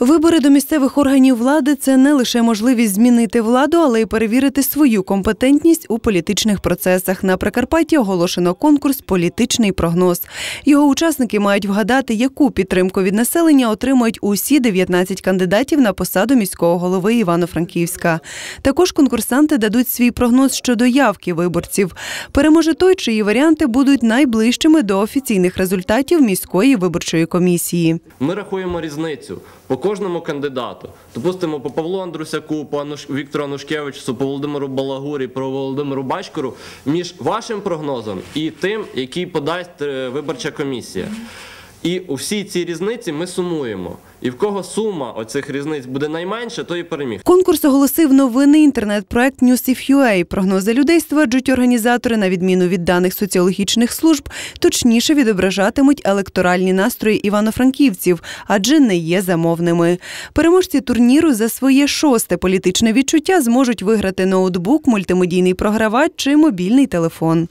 Вибори до місцевих органів влади це не лише можливість змінити владу, але й перевірити свою компетентність у політичних процесах. На Прикарпатті оголошено конкурс Політичний прогноз. Його учасники мають вгадати, яку підтримку від населення отримують усі 19 кандидатів на посаду міського голови Івано-Франківська. Також конкурсанти дадуть свій прогноз щодо явки виборців. Переможе той, чиї варіанти будуть найближчими до офіційних результатів міської виборчої комісії. Ми рахуємо різницю по кожному кандидату. Допустимо, по Павлу Андрусяку, по Ануш... Віктору Анушкевичу, по Володимиру Балагурі, по Володимиру Бачкору між вашим прогнозом і тим, який подасть е, виборча комісія. І у всій цій різниці ми сумуємо. І в кого сума оцих різниць буде найменше, той і переміг. Конкурс оголосив новинний інтернет-проект Newsif.ua. Прогнози людей стверджують організатори, на відміну від даних соціологічних служб, точніше відображатимуть електоральні настрої івано-франківців, адже не є замовними. Переможці турніру за своє шосте політичне відчуття зможуть виграти ноутбук, мультимедійний програвач чи мобільний телефон.